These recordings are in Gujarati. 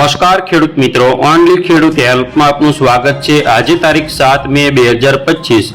નમસ્કાર ખેડૂત મિત્રો. ઓનલી ખેડૂત હેલ્પમાં આપનું સ્વાગત છે. આજે તારીખ સાત મે બે હજાર પચીસ.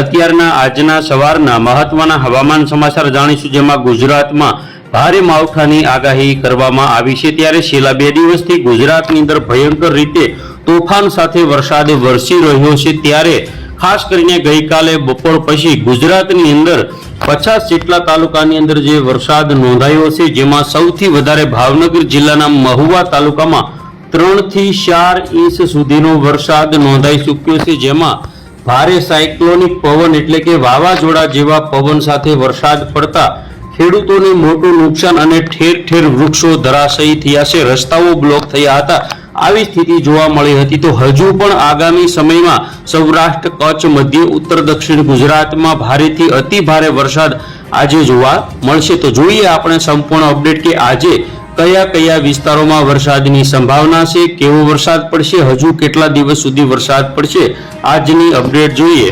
અત્યારના આજના સવારના મહત્વના હવામાન સમાચાર જાણીશું, જેમાં ગુજરાતમાં ભારે માવઠાની આગાહી કરવામાં આવી છે. ત્યારે છેલ્લા બે દિવસથી ગુજરાતની અંદર ભયંકર રીતે તોફાન સાથે વરસાદ વરસી રહ્યો છે. ત્યારે ખાસ કરીને ગઈકાલે બપોર પછી ગુજરાતની અંદર પચાસ જેટલા તાલુકાની અંદર જે વરસાદ નોંધાયો છે, જેમાં સૌથી વધારે ભાવનગર જિલ્લાના મહુવા તાલુકામાં ત્રણથી ચાર ઇંચ સુધીનો વરસાદ નોંધાઈ ચૂક્યો છે, જેમાં ભારે સાયક્લોનિક પવન એટલે કે વાવાઝોડા જેવા પવન સાથે વરસાદ પડતા ખેડૂતોને મોટું નુકસાન અને ઠેર ઠેર વૃક્ષો ધરાશયી થયા છે. રસ્તાઓ બ્લોક થયા હતા. આવી સ્થિતિ જોવા મળી હતી તો હજુ પણ આગામી સમયમાં સૌરાષ્ટ્ર, કચ્છ, મધ્ય, ઉત્તર, દક્ષિણ ગુજરાતમાં ભારેથી અતિ ભારે વરસાદ આજે જોવા મળશે. તો જોઈએ આપણે સંપૂર્ણ અપડેટ કે આજે કયા કયા વિસ્તારોમાં વરસાદની સંભાવના છે, કેવો વરસાદ પડશે, હજુ કેટલા દિવસ સુધી વરસાદ પડશે, આજની અપડેટ જોઈએ.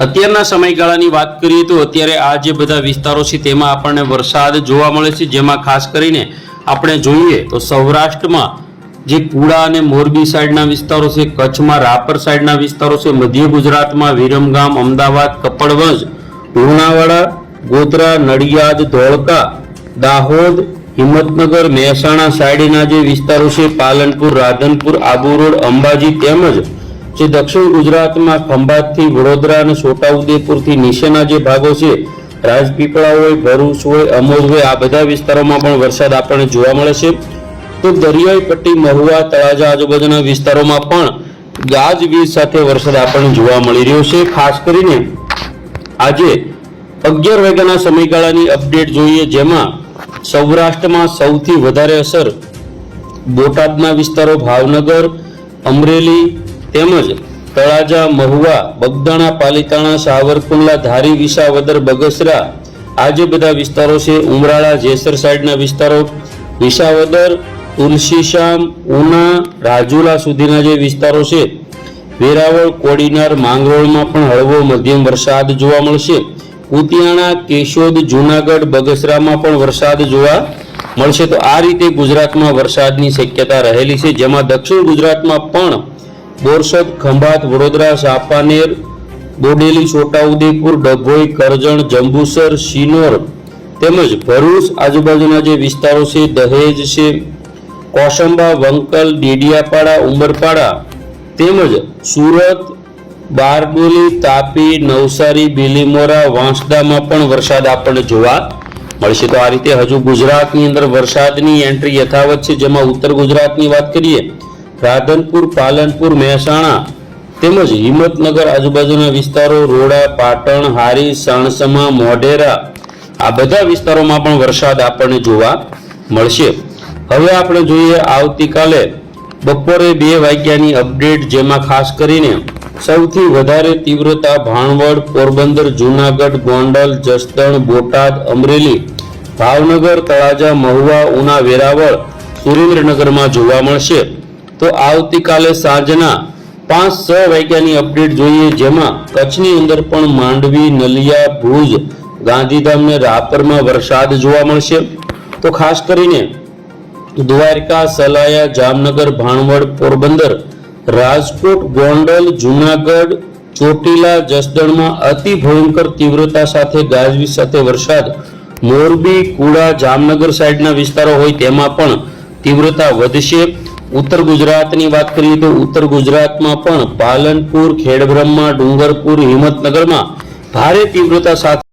અત્યારના સમયગાળાની વાત કરીએ તો અત્યારે આ જે બધા વિસ્તારો છે તેમાં આપણને વરસાદ જોવા મળે છે, જેમાં ખાસ કરીને આપણે જોઈએ તો સૌરાષ્ટ્રમાં જે પુડા અને મોરબી સાઈડના વિસ્તારો છે, કચ્છમાં રાપર સાઈડના વિસ્તારો છે, મધ્ય ગુજરાતમાં વિરમગામ, અમદાવાદ, કપડવંજ, લુણાવાડા, ગોધરા, નડિયાદ, ધોળકા, દાહોદ, હિંમતનગર, મહેસાણા સાઈડના જે વિસ્તારો છે, પાલનપુર, રાધનપુર, આબુ રોડ, અંબાજી તેમજ જે દક્ષિણ ગુજરાતમાં ખંભાતથી વડોદરા અને છોટાઉદેપુરથી નીચેના જે ભાગો છે રાજપીપળા હોય, ભરૂચ હોય, અમોદ હોય, આ બધા વિસ્તારોમાં પણ વરસાદ આપણને જોવા મળે છે. તો દરિયાઈ પટ્ટી મહુવા, તળાજા આજુબાજુના વિસ્તારોમાં પણ ગાજવીજ સાથે વરસાદ આપણને જોવા મળી રહ્યો છે. ખાસ કરીને આજે અગિયાર વાગ્યાના સમયગાળાની અપડેટ જોઈએ, જેમાં સૌરાષ્ટ્રમાં સૌથી વધારે અસર બોટાદના વિસ્તારો, ભાવનગર, અમરેલી તેમજ તળાજા, મહુવા, બગદાણા, પાલીતાણા, સાવરકુંડલા, ધારી, વિસાવદર, બગસરા આ જે બધા વિસ્તારો છે, ઉમરાળા, જેસર સાઈડના વિસ્તારો, વિસાવદર તુલસીશ્યામ ઉના, રાજુલા સુધીના જે વિસ્તારો છે, વેરાવળ, કોડીનાર, માંગરોળમાં પણ હળવો મધ્યમ વરસાદ જોવા મળશે. કુતિયાણા કેશોદ, જુનાગઢ, બગસરામાં પણ વરસાદ જોવા મળશે. તો આ રીતે ગુજરાતમાં વરસાદની શક્યતા રહેલી છે. જેમાં દક્ષિણ ગુજરાતમાં પણ બોરસદ, ખંભાત, વડોદરા, સાપાનેર, બોડેલી, છોટાઉદેપુર, ડભોઈ, કરજણ, જંબુસર, શિનોર તેમજ ભરૂચ આજુબાજુના જે વિસ્તારો છે, દહેજ છે કોસંબા, વંકલ, ડેડિયાપાડા ઉમરપાડા તેમજ સુરત, બારડોલી, તાપી, નવસારી, બિલીમોરા, વાંસદામાં પણ વરસાદ આપણને જોવા મળશે તો આ રીતે હજુ ગુજરાતની અંદર વરસાદની એન્ટ્રી યથાવત છે. જેમાં ઉત્તર ગુજરાતની વાત કરીએ, રાધનપુર, પાલનપુર, મહેસાણા તેમજ હિંમતનગર આજુબાજુના વિસ્તારો, રોડા, પાટણ, હારી, સાણસમા, મોઢેરા આ બધા વિસ્તારોમાં પણ વરસાદ આપણને જોવા મળશે. હવે આપણે જોઈએ આવતીકાલે બપોરે બે વાગ્યાની અપડેટ, જેમાં ખાસ કરીને સૌથી વધારે તીવ્રતા ભાણવડ, પોરબંદર, જુનાગઢ, ગોંડલ, જસદણ, બોટાદ, અમરેલી, ભાવનગર, તળાજા, મહુવા, ઉના, વેરાવળ, સુરેન્દ્રનગરમાં જોવા મળશે. તો આવતીકાલે સાંજના પાંચ છ વાગ્યાની અપડેટ જોઈએ, જેમાં કચ્છની અંદર પણ માંડવી, નલિયા, ભુજ, ગાંધીધામ ને રાપરમાં વરસાદ જોવા મળશે. તો ખાસ કરીને દ્વારકા, સલાયા, જામનગર, ભાણવડ, પોરબંદર, રાજકોટ, ગોંડલ, જુનાગઢ, ચોટીલા, જસદણમાં અતિ ભયંકર તીવ્રતા સાથે ગાજવીજ સાથે વરસાદ. મોરબી, કુડા, જામનગર સાઈડના વિસ્તારો હોય તેમાં પણ તીવ્રતા વધશે. ઉત્તર ગુજરાતની વાત કરીએ તો ઉત્તર ગુજરાતમાં પણ પાલનપુર, ખેડબ્રહ્મા, ડુંગરપુર, હિંમતનગરમાં ભારે તીવ્રતા સાથે